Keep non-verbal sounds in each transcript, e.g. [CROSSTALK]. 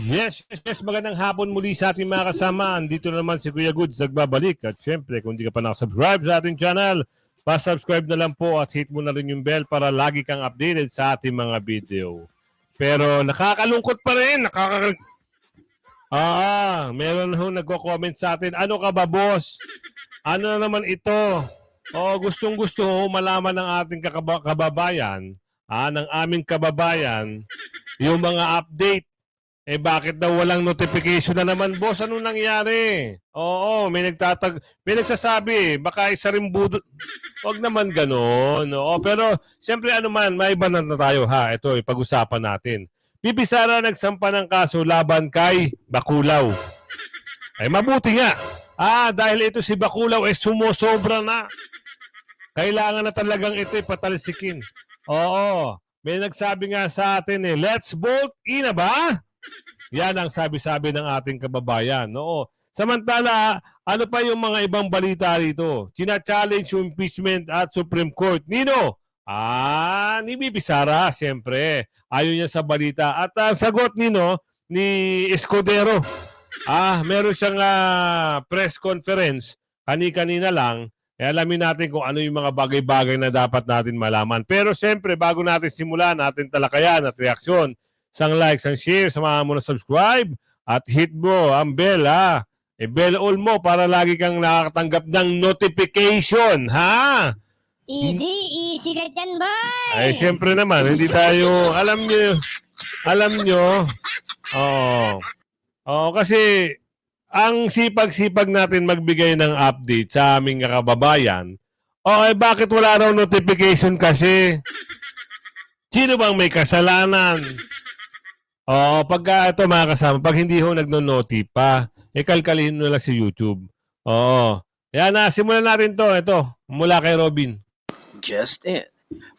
Yes, yes, yes. Magandang hapon muli sa ating mga kasama. Dito na naman si Kuya Goods nagbabalik. At syempre, kung hindi ka pa nakasubscribe sa ating channel, pa-subscribe na lang po at hit mo na rin yung bell para lagi kang updated sa ating mga video. Pero nakakalungkot pa rin. Nakaka... Ah, meron ho nagko-comment sa atin. Ano ka ba, boss? Ano na naman ito? Oh, gustong gusto ho malaman ng ating kakaba- kababayan, ah, ng aming kababayan, yung mga update eh bakit daw walang notification na naman, boss? Ano nangyari? Oo, may nagtatag may nagsasabi, baka isa rin budot. Huwag naman gano'n. Oo, pero siyempre ano man, may iba na tayo ha. Ito, ipag-usapan natin. Bibi Sara nagsampa ng kaso laban kay Bakulaw. Ay mabuti nga. Ah, dahil ito si Bakulaw eh sumosobra na. Kailangan na talagang ito ipatalsikin. Oo. May nagsabi nga sa atin eh, let's vote in na ba? Yan ang sabi-sabi ng ating kababayan. Oo. Samantala, ano pa yung mga ibang balita rito? China-challenge yung impeachment at Supreme Court. Nino? Ah, ni Bibi Sara, siyempre. Ayaw niya sa balita. At ang sagot nino ni Escudero. Ah, meron siyang ah, press conference kani-kanina lang. Eh, alamin natin kung ano yung mga bagay-bagay na dapat natin malaman. Pero siyempre, bago natin simulan, natin talakayan at reaksyon, sang like, sang share, samahan mo na subscribe at hit mo ang bell ha. E bell all mo para lagi kang nakakatanggap ng notification ha. Easy, easy ka dyan, boy! Ay siyempre naman, hindi tayo, alam nyo, alam nyo, oo. Oo, kasi ang sipag-sipag natin magbigay ng update sa aming kababayan, o eh bakit wala raw notification kasi? Sino bang may kasalanan? Oo, pagka ito mga kasama, pag hindi ho nagno-noti pa, eh kalkalin mo lang si YouTube. Oo. Yan na, simulan natin to. Ito, mula kay Robin. Just in,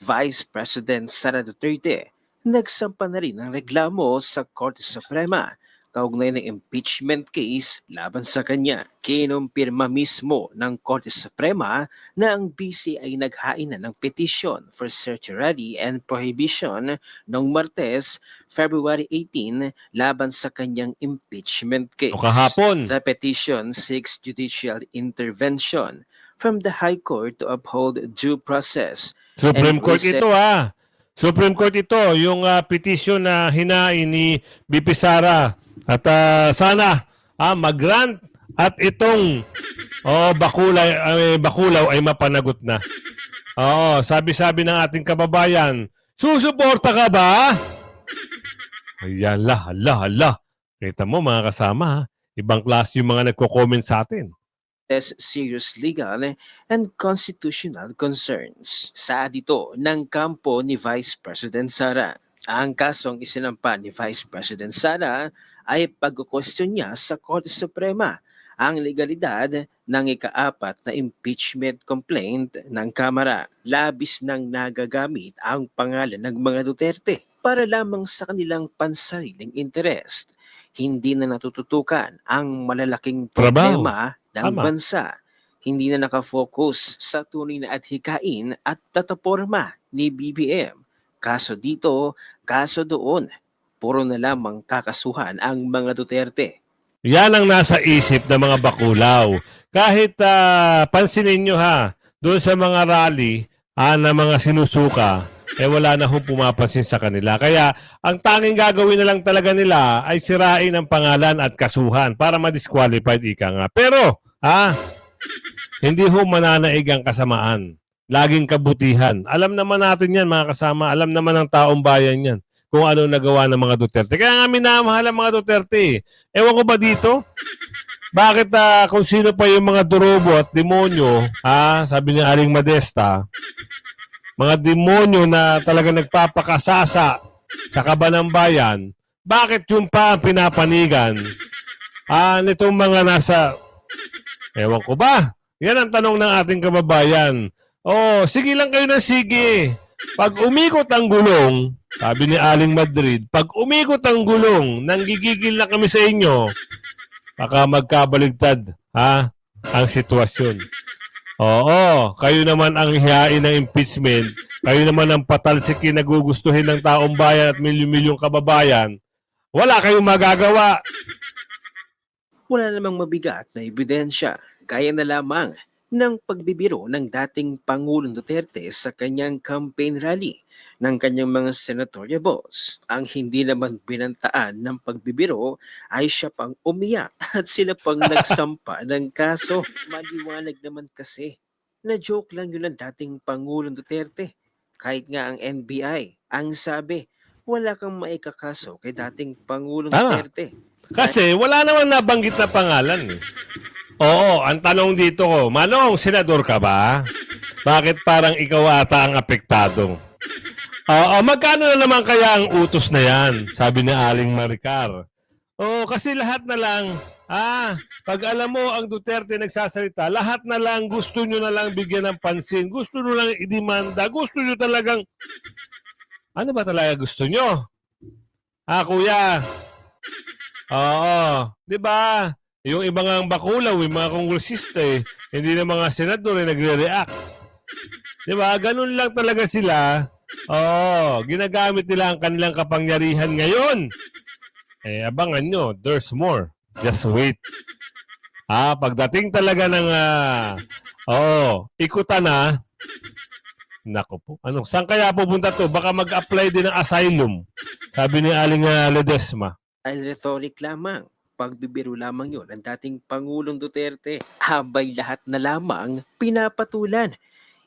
Vice President Sara Duterte nagsampa na rin ng reklamo sa Korte Suprema kaugnay ng impeachment case laban sa kanya. Kinumpirma mismo ng Korte Suprema na ang BC ay naghain na ng petition for certiorari and prohibition noong Martes, February 18 laban sa kanyang impeachment case. O kahapon. The petition seeks judicial intervention from the High Court to uphold due process. Supreme Court ito ah. Supreme Court ito, yung ah, petition na hinain ni BP Sara. At ah, sana ah, mag-grant at itong oh, bakulay, ay, bakulaw ay mapanagot na. Oo, sabi-sabi ng ating kababayan, susuporta ka ba? Ayan, la, hala, hala. Kita mo mga kasama ha. Ibang klase yung mga nagko-comment sa atin. As serious legal and constitutional concerns. Sa dito ng kampo ni Vice President Sara. Ang kasong isinampa ni Vice President Sara ay pagkukwestiyon niya sa Korte Suprema ang legalidad ng ikaapat na impeachment complaint ng Kamara. Labis nang nagagamit ang pangalan ng mga Duterte para lamang sa kanilang pansariling interest. Hindi na natututukan ang malalaking Trabaho. Ng Tama. bansa. Hindi na nakafocus sa tunay na adhikain at plataporma ni BBM. Kaso dito, kaso doon. Puro na lamang kakasuhan ang mga Duterte. Yan ang nasa isip ng mga bakulaw. Kahit ah, pansinin nyo ha, doon sa mga rally ah, na mga sinusuka, eh wala na hong pumapansin sa kanila. Kaya ang tanging gagawin na lang talaga nila ay sirain ang pangalan at kasuhan para ma-disqualified ika nga. Pero, ha, hindi ho mananaig ang kasamaan. Laging kabutihan. Alam naman natin yan mga kasama. Alam naman ng taong bayan yan kung ano nagawa ng mga Duterte. Kaya nga minamahal ang mga Duterte. eh. Ewan ko ba dito? Bakit ah, kung sino pa yung mga durobo at demonyo, ah, sabi ni Aling Modesta, mga demonyo na talaga nagpapakasasa sa kaba ng bayan, bakit yung pa ang pinapanigan ah, nitong mga nasa, ewan ko ba? Yan ang tanong ng ating kababayan. Oh, sige lang kayo ng sige. Pag umikot ang gulong, sabi ni Aling Madrid, pag umikot ang gulong, nanggigigil na kami sa inyo, baka magkabaligtad, ha? Ang sitwasyon. Oo, kayo naman ang hihain ng impeachment. Kayo naman ang patalsikin na gugustuhin ng taong bayan at milyon-milyong kababayan. wala kayong magagawa. Wala namang mabigat na ebidensya, gaya na lamang ng pagbibiro ng dating Pangulong Duterte sa kanyang campaign rally ng kanyang mga senatorial boss. Ang hindi naman binantaan ng pagbibiro ay siya pang umiyak [LAUGHS] at sila pang [LAUGHS] nagsampa ng kaso. Maliwanag naman kasi na joke lang yun ng dating Pangulong Duterte. Kahit nga ang NBI, ang sabi, wala kang maikakaso kay dating Pangulong Tama. Duterte. Kasi wala naman nabanggit na pangalan. Eh. Oo, ang tanong dito ko, Manong, senador ka ba? Bakit parang ikaw ata ang apektado? Oo, magkano na naman kaya ang utos na yan? Sabi ni Aling Maricar. Oo, kasi lahat na lang, ah, pag alam mo ang Duterte nagsasalita, lahat na lang gusto nyo na lang bigyan ng pansin, gusto nyo lang idemanda, gusto nyo talagang, ano ba talaga gusto nyo? Ah, kuya, Oo. Di ba? Yung ibang ang bakulaw, yung mga kongresista eh, hindi na mga senador eh, nagre-react. Di ba? Ganun lang talaga sila. Oo. Ginagamit nila ang kanilang kapangyarihan ngayon. Eh, abangan nyo. There's more. Just wait. Ah, pagdating talaga ng, ah, oo, ikutan na, Nako po. Ano, saan kaya pupunta to? Baka mag-apply din ng asylum. Sabi ni Aling ah, Ledesma. ay rhetoric lamang. Pagbibiro lamang yon ng dating Pangulong Duterte. Habay lahat na lamang pinapatulan.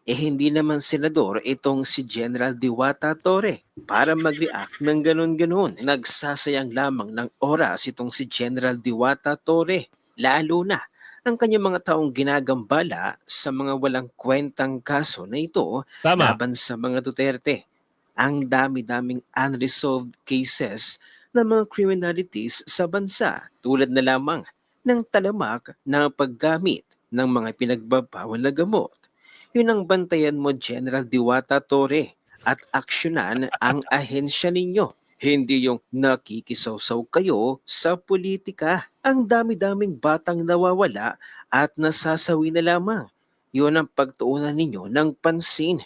Eh hindi naman senador itong si General Diwata Torre para mag-react ng ganon-ganon. Nagsasayang lamang ng oras itong si General Diwata Torre. Lalo na ang kanyang mga taong ginagambala sa mga walang kwentang kaso na ito Tama. laban sa mga Duterte. Ang dami-daming unresolved cases ng mga criminalities sa bansa tulad na lamang ng talamak na paggamit ng mga pinagbabawal na gamot. Yun ang bantayan mo General Diwata Torre at aksyonan ang ahensya ninyo. Hindi yung nakikisawsaw kayo sa politika. Ang dami-daming batang nawawala at nasasawi na lamang. Yun ang pagtuunan ninyo ng pansin.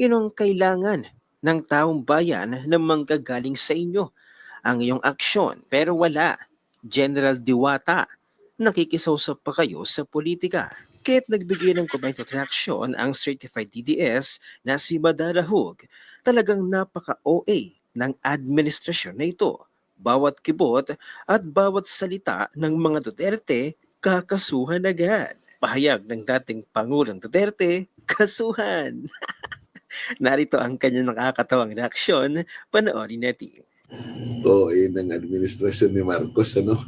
Yun ang kailangan ng taong bayan na manggagaling sa inyo. Ang iyong aksyon pero wala. General Diwata, nakikisawsaw pa kayo sa politika. Kahit nagbigay ng comment at reaksyon ang certified DDS na si Madarahug, talagang napaka-OA ng administrasyon na ito. Bawat kibot at bawat salita ng mga Duterte, kakasuhan agad. Pahayag ng dating Pangulong Duterte, kasuhan. [LAUGHS] Narito ang kanyang nakakatawang reaksyon, panoorin natin. OA ng administrasyon ni Marcos, ano?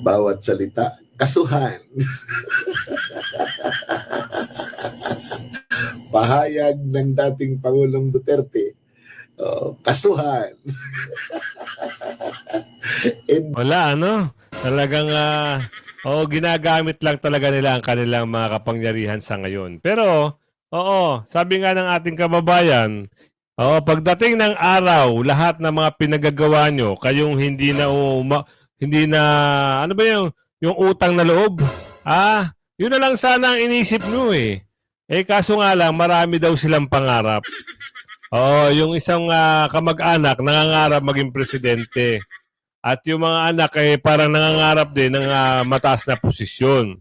Bawat salita, kasuhan. [LAUGHS] Pahayag ng dating Pangulong Duterte, oh, kasuhan. [LAUGHS] And Wala, ano? Talagang, ah, oo, ginagamit lang talaga nila ang kanilang mga kapangyarihan sa ngayon. Pero, oo, sabi nga ng ating kababayan, oo, pagdating ng araw, lahat ng mga pinagagawa nyo, kayong hindi na, uma, hindi na, ano ba yung, yung utang na loob? Ah, yun na lang sana ang inisip nyo eh. Eh, kaso nga lang, marami daw silang pangarap. Oo, yung isang ah, kamag-anak nangangarap maging presidente. At yung mga anak eh parang nangangarap din ng ah, mataas na posisyon.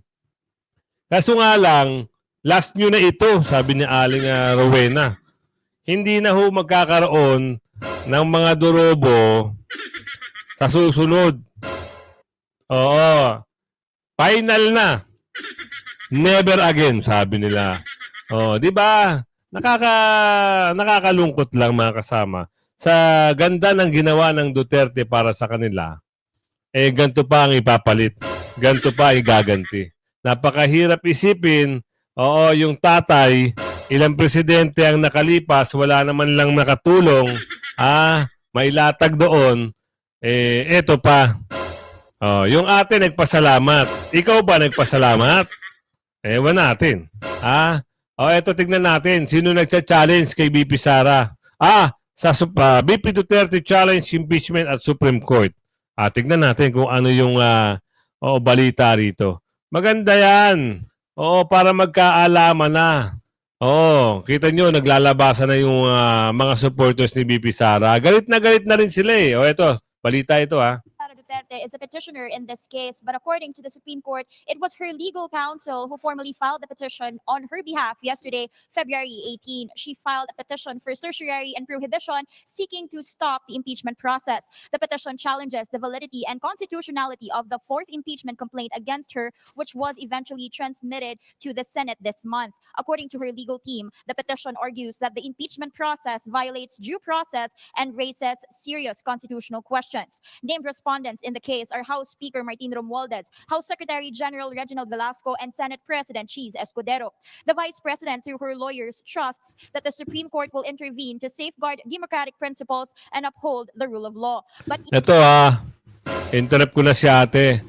Kaso nga lang, last nyo na ito, sabi ni Aling ah, Rowena. Hindi na ho magkakaroon ng mga durobo sa susunod. Oo. Final na. Never again, sabi nila. Oh, 'di ba? Nakaka nakakalungkot lang mga kasama sa ganda ng ginawa ng Duterte para sa kanila, eh ganito pa ang ipapalit. Ganito pa igaganti. Napakahirap isipin, oo, yung tatay, ilang presidente ang nakalipas, wala naman lang nakatulong, ah, mailatag doon, eh, eto pa. Oh, yung ate nagpasalamat. Ikaw ba nagpasalamat? Ewan natin. Ah, oh, eto tignan natin. Sino nagcha-challenge kay BP Sara? Ah, sa Sup- ah, BP Duterte Challenge Impeachment at Supreme Court. Ah, tignan natin kung ano yung ah, oo, balita rito. Maganda yan. Oo, para magkaalaman na. Oo, kita nyo, naglalabasan na yung ah, mga supporters ni BP Sara. Galit na galit na rin sila eh. O, eto, balita ito ha. Duterte is a petitioner in this case, but according to the Supreme Court, it was her legal counsel who formally filed the petition on her behalf yesterday, February 18. She filed a petition for certiorari and prohibition seeking to stop the impeachment process. The petition challenges the validity and constitutionality of the fourth impeachment complaint against her, which was eventually transmitted to the Senate this month. According to her legal team, the petition argues that the impeachment process violates due process and raises serious constitutional questions. Named respondents in the case are House Speaker Martin Romualdez, House Secretary General Reginald Velasco, and Senate President Cheese Escudero. The Vice President, through her lawyers, trusts that the Supreme Court will intervene to safeguard democratic principles and uphold the rule of law. But Ito ah, interrupt ko na si ate.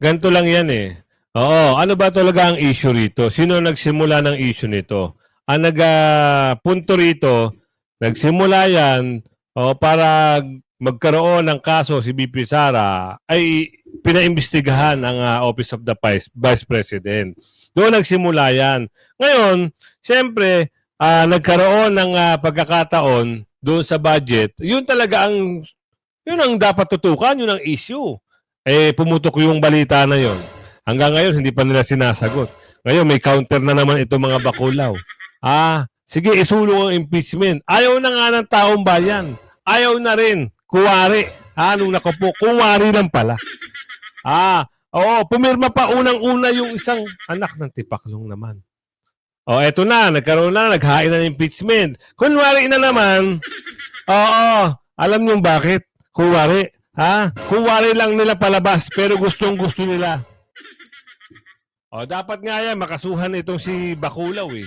Ganito lang yan eh. Oo, ano ba talaga ang issue rito? Sino nagsimula ng issue nito? Ang nag-punto rito, nagsimula yan o para magkaroon ng kaso si BP Sara ay pinaimbestigahan ang ah, Office of the Vice, Vice President. Doon nagsimula yan. Ngayon, siyempre, ah, nagkaroon ng ah, pagkakataon doon sa budget. Yun talaga ang yun ang dapat tutukan, yun ang issue. Eh, pumutok yung balita na yon. Hanggang ngayon, hindi pa nila sinasagot. Ngayon, may counter na naman itong mga bakulaw. Ah, sige, isulong ang impeachment. Ayaw na nga ng taong bayan. Ayaw na rin. Kuwari. Ah, nung nakupo, kuwari lang pala. Ah, oo, pumirma pa unang-una yung isang anak ng tipaklong naman. Oh, eto na, nagkaroon na, naghain na ng impeachment. Kunwari na naman, oo, alam niyo bakit? Kuwari, ha? Kuwari lang nila palabas, pero gustong gusto nila. O, dapat nga yan, makasuhan itong si Bakulaw eh.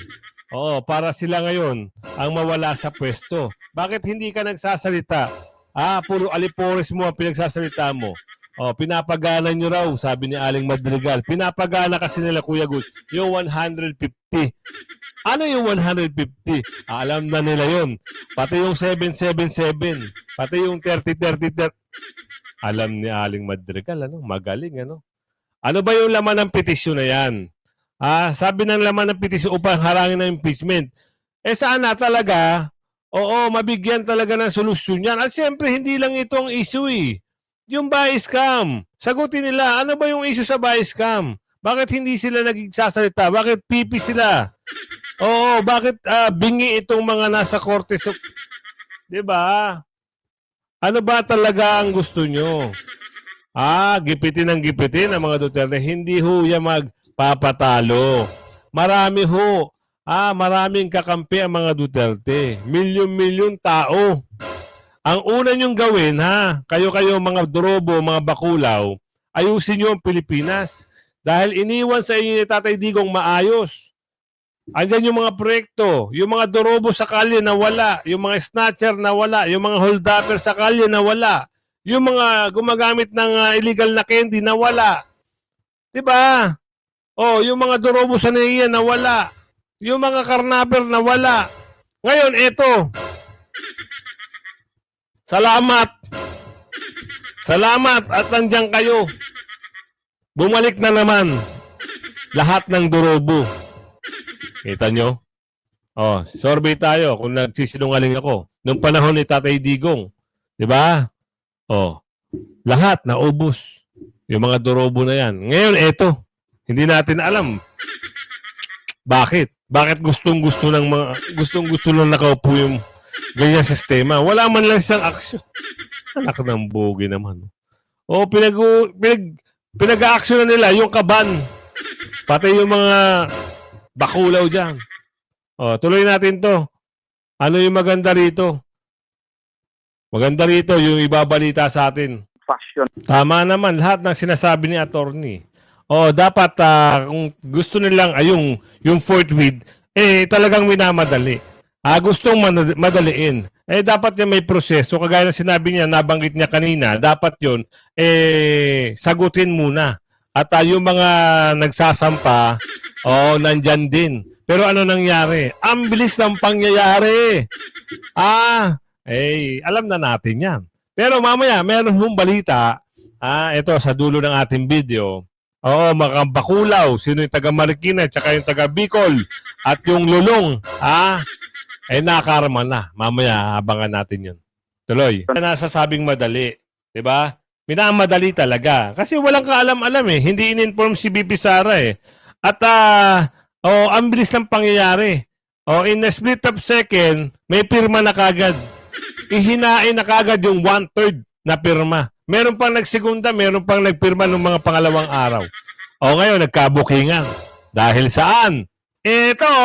Oo, para sila ngayon ang mawala sa pwesto. Bakit hindi ka nagsasalita? Ah, puro alipores mo ang pinagsasalita mo. Oh, pinapagana nyo raw, sabi ni Aling Madrigal. Pinapagana kasi nila Kuya Gus, yung 150. Ano yung 150? Ah, alam na nila yon. Pati yung 777, pati yung 30-30-30. Alam ni Aling Madrigal, ano? Magaling, ano? Ano ba yung laman ng petisyon na yan? Ah, sabi ng laman ng petisyon upang harangin ng impeachment. Eh sana talaga, oo, mabigyan talaga ng solusyon yan. At siyempre, hindi lang ito ang issue eh. Yung buy scam. Sagutin nila, ano ba yung issue sa buy scam? Bakit hindi sila nagsasalita? Bakit pipi sila? Oo, bakit ah, bingi itong mga nasa korte? So, 'Di ba? Ano ba talaga ang gusto nyo? Ah, gipitin ang gipitin ang mga Duterte. Hindi ho yan magpapatalo. Marami ho. Ah, maraming kakampi ang mga Duterte. Milyon-milyon tao. Ang una nyong gawin, ha, kayo-kayo mga drobo, mga bakulaw, ayusin nyo ang Pilipinas. Dahil iniwan sa inyo ni Tatay Digong maayos. Andyan yung mga proyekto, yung mga dorobo sa kalye na wala, yung mga snatcher na wala, yung mga holdupper sa kalye na wala, yung mga gumagamit ng ah, illegal na candy na wala. 'Di ba? Oh, yung mga dorobo sa NAIA na wala, yung mga karnaper na wala. Ngayon, eto. Salamat. Salamat at nandiyan kayo. Bumalik na naman lahat ng dorobo. Kita nyo? Oh, survey tayo kung nagsisinungaling ako. Nung panahon ni Tatay Digong. Di ba? Oh, lahat na ubos. Yung mga dorobo na yan. Ngayon, eto. Hindi natin alam. Bakit? Bakit gustong gusto ng mga gustong gusto lang nakaupo yung ganyan sistema? Wala man lang siyang aksyon. Anak ng bogi naman. O pinag pinag pinag-aaksyon na nila yung kaban. Pati yung mga bakulaw diyan. O, tuloy natin to. Ano yung maganda rito? Maganda rito yung ibabalita sa atin. fashion Tama naman lahat ng sinasabi ni attorney. Oh, dapat ah, kung gusto nilang ay yung yung fourth with eh talagang minamadali. Ah, gustong madaliin. Eh dapat niya may proseso kagaya ng sinabi niya, nabanggit niya kanina, dapat 'yon eh sagutin muna. At ah, yung mga nagsasampa, oh, nandyan din. Pero ano nangyari? Ang bilis ng pangyayari. Ah, eh, alam na natin yan. Pero mamaya, meron hong balita. Ah, ito sa dulo ng ating video. Oo, mga bakulaw. Sino yung taga Marikina, tsaka yung taga Bicol. At yung lulong. Ah, eh nakarma na. Mamaya, abangan natin yun. Tuloy. Nasasabing madali. 'Di ba? minamadali talaga. Kasi walang kaalam-alam eh. Hindi in-inform si BP Sara eh. At ah, oh, ang bilis ng pangyayari. Oh, in a split of second, may pirma na kagad. Ihinain na kagad yung one-third na pirma. Meron pang nagsegunda, meron pang nagpirma ng mga pangalawang araw. O ngayon, nagkabukingan. Dahil saan? Ito,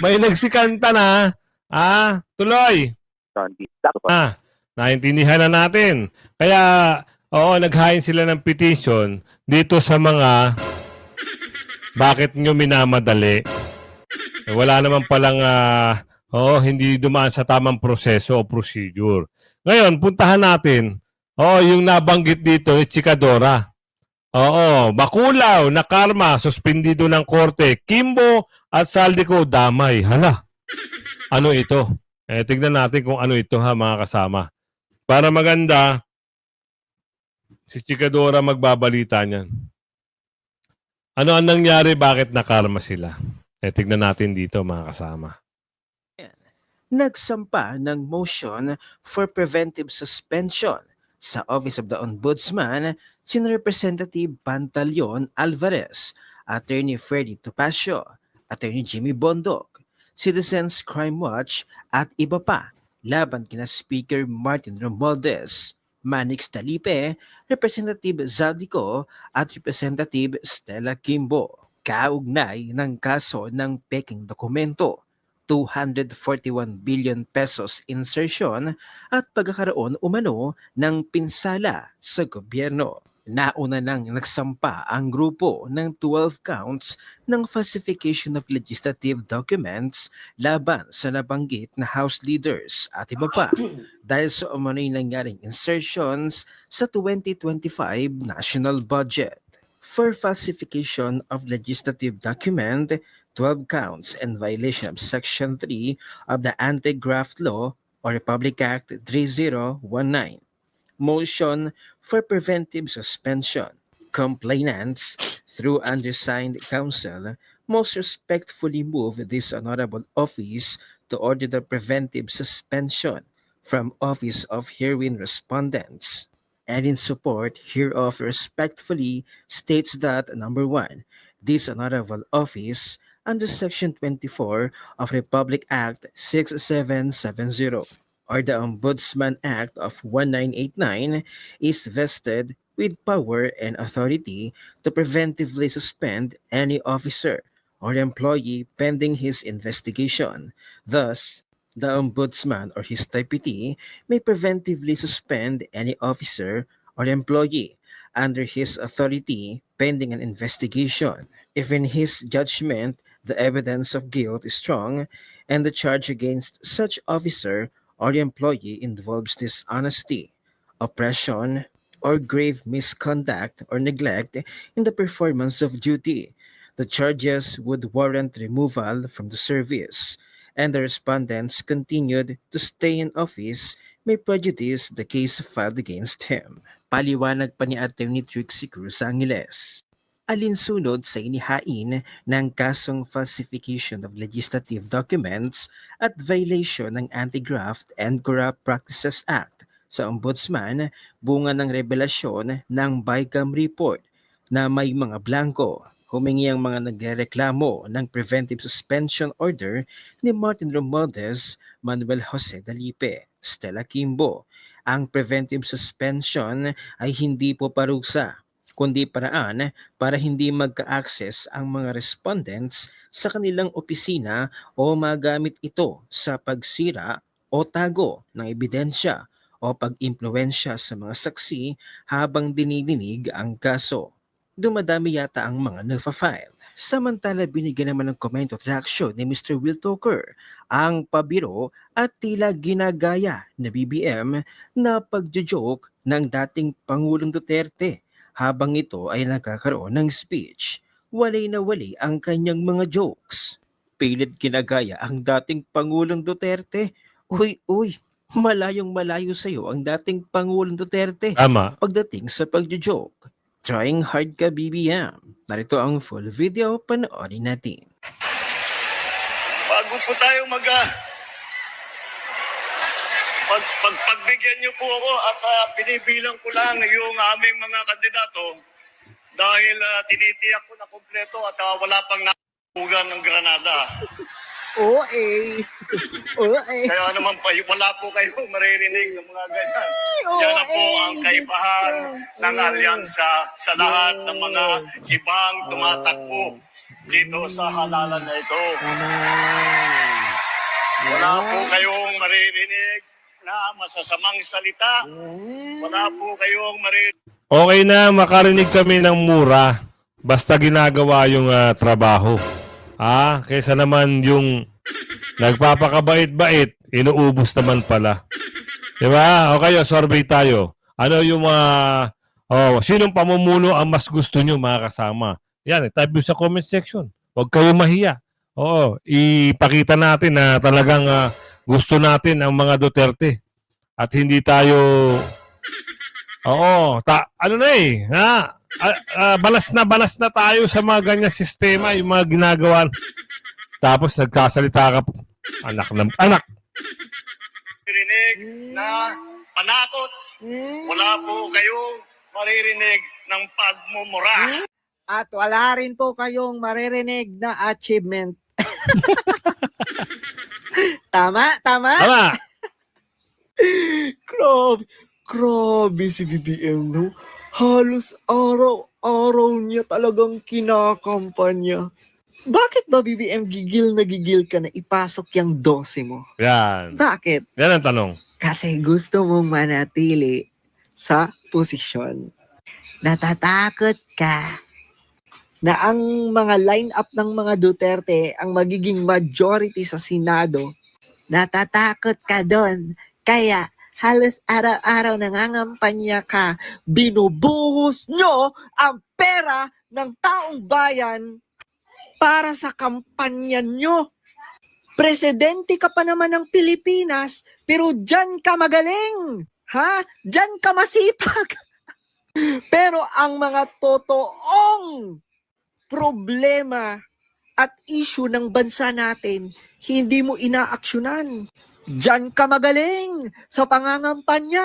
may nagsikanta na. Ah, tuloy. Ah, naintindihan na natin. Kaya, oo, naghain sila ng petition dito sa mga bakit nyo minamadali. Eh, wala naman palang, ah, oo, hindi dumaan sa tamang proseso o procedure. Ngayon, puntahan natin, oo, yung nabanggit dito ni Chikadora. Oo, Bakulaw na karma, suspendido ng korte. Kimbo at Saldico damay. Hala, ano ito? Eh, tignan natin kung ano ito ha, mga kasama. Para maganda, si Chikadora magbabalita niyan. Ano ang nangyari? Bakit nakarma sila? Eh, tignan natin dito, mga kasama. nagsampa ng motion for preventive suspension sa Office of the Ombudsman sina Representative Pantaleon Alvarez, Attorney Freddy Topacio, Attorney Jimmy Bondok, Citizens Crime Watch at iba pa laban kina Speaker Martin Romualdez, Manix Talipe, Representative Zaldico at Representative Stella Kimbo. Kaugnay ng kaso ng peking dokumento 241 billion pesos insertion at pagkakaroon umano ng pinsala sa gobyerno. Nauna nang nagsampa ang grupo ng 12 counts ng falsification of legislative documents laban sa nabanggit na House leaders at iba pa [COUGHS] dahil sa umano'y nangyaring insertions sa 2025 national budget. For falsification of legislative document, 12 counts and violation of Section 3 of the Anti-Graft Law or Republic Act 3019. Motion for preventive suspension. Complainants, through undersigned counsel, most respectfully move this honorable office to order the preventive suspension from office of herein respondents. And in support hereof respectfully states that number one, this honorable office under Section 24 of Republic Act 6770 or the Ombudsman Act of 1989 is vested with power and authority to preventively suspend any officer or employee pending his investigation. Thus, the Ombudsman or his deputy may preventively suspend any officer or employee under his authority pending an investigation if in his judgment the evidence of guilt is strong and the charge against such officer or employee involves dishonesty, oppression, or grave misconduct or neglect in the performance of duty. The charges would warrant removal from the service, and the respondents continued to stay in office may prejudice the case filed against him. Paliwanag pa ni Attorney Trixie Cruz Angeles. Alinsunod sa inihain ng kasong falsification of legislative documents at violation ng Anti-Graft and Corrupt Practices Act sa Ombudsman, bunga ng revelasyon ng BICAM report na may mga blanco. Humingi ang mga nagrereklamo ng preventive suspension order ni Martin Romualdez, Manuel Jose Dalipe, Stella Kimbo. Ang preventive suspension ay hindi po parusa, kundi paraan para hindi magka-access ang mga respondents sa kanilang opisina o magamit ito sa pagsira o tago ng ebidensya o pag-impluensya sa mga saksi habang dinidinig ang kaso. Dumadami yata ang mga nagfa-file. Samantala binigyan naman ng komento at reaksyon ni Mr. Will Tucker ang pabiro at tila ginagaya na BBM na pagjojoke ng dating Pangulong Duterte habang ito ay nagkakaroon ng speech. Walay na wali ang kanyang mga jokes. Pilit ginagaya ang dating Pangulong Duterte. Uy, uy, malayong malayo sa iyo ang dating Pangulong Duterte Tama. pagdating sa pagjojoke. Trying hard ka BBM. Narito ang full video, panoorin natin. Bago po tayo mag ah, pag, pag, pagbigyan niyo po ako at ah, binibilang ko lang yung aming mga kandidato dahil ah, tinitiyak ko na kompleto at ah, wala pang nakugan ng Granada. Oo eh. Oo eh. Kaya naman pa, wala po kayo maririnig ng mga ganyan. oo, Yan na po ang kaibahan ng alyansa sa lahat ng mga ibang tumatakbo dito sa halalan na ito. Wala po kayong maririnig na masasamang salita. Wala po kayong maririnig Okay na, makarinig kami ng mura. Basta ginagawa yung ah, trabaho. Ah, kaysa naman yung nagpapakabait-bait, inuubos naman pala. Di ba? Okay, oh, survey tayo. Ano yung mga... oh, sinong pamumuno ang mas gusto nyo mga kasama? Yan, type nyo sa comment section. Huwag kayo mahiya. Oo, ipakita natin na talagang ah, gusto natin ang mga Duterte. At hindi tayo Oo, ta ano na eh, ha? Ah, ah, balas na balas na tayo sa mga ganyang sistema, yung mga ginagawa. Tapos nagsasalita ka, anak ng anak. na panakot. Wala po kayong maririnig ng pagmumura. At wala rin po kayong maririnig na achievement. [LAUGHS] tama? Tama? Tama. [LAUGHS] Grabe. Grabe si BBM, no? Halos araw-araw niya talagang kinakampanya. Bakit ba BBM gigil na gigil ka na ipasok yung dose mo? Yan. Bakit? Yan ang tanong. Kasi gusto mong manatili sa posisyon. Natatakot ka na ang mga line-up ng mga Duterte ang magiging majority sa Senado. Natatakot ka doon. Kaya halos araw-araw nangangampanya ka. Binubuhos nyo ang pera ng taong bayan para sa kampanya nyo. Presidente ka pa naman ng Pilipinas, pero dyan ka magaling. Ha? Dyan ka masipag. [LAUGHS] pero ang mga totoong problema at issue ng bansa natin, hindi mo inaaksyonan. Diyan ka magaling sa pangangampanya.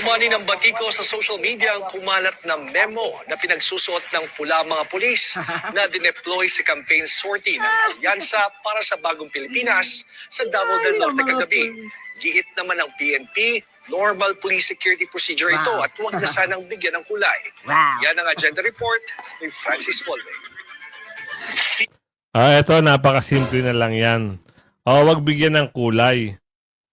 Umani ng batiko sa social media ang kumalat na memo na pinagsusuot ng pula mga pulis [LAUGHS] na dineploy sa campaign sortie ng Alyansa para sa Bagong Pilipinas sa Davao del Norte kagabi. Giit naman ng PNP, normal police security procedure ito at huwag na sanang bigyan ng kulay. Wow. Yan ang agenda report ni Francis Folve. Ah, eto napakasimple na lang 'yan. Oh, wag bigyan ng kulay.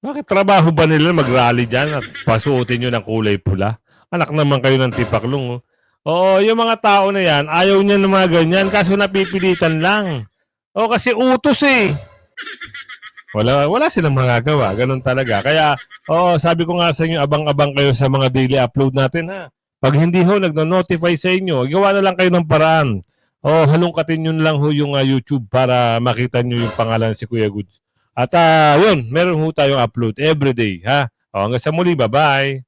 Bakit trabaho ba nila mag-rally diyan at pasuotin nyo ng kulay pula? Anak naman kayo ng tipaklong. Oh. Oo, yung mga tao na yan, ayaw niya ng mga ganyan kaso napipilitan lang. O kasi utos eh. Wala, wala silang magagawa. Ganun talaga. Kaya, oo, sabi ko nga sa inyo, abang-abang kayo sa mga daily upload natin ha. Pag hindi ho, nagno-notify sa inyo, gawa na lang kayo ng paraan. O, halungkatin nyo na lang ho yung ah, YouTube para makita nyo yung pangalan si Kuya Goods. At ah, yun, meron ho tayong upload every day, ha? O, hanggang sa muli, bye-bye!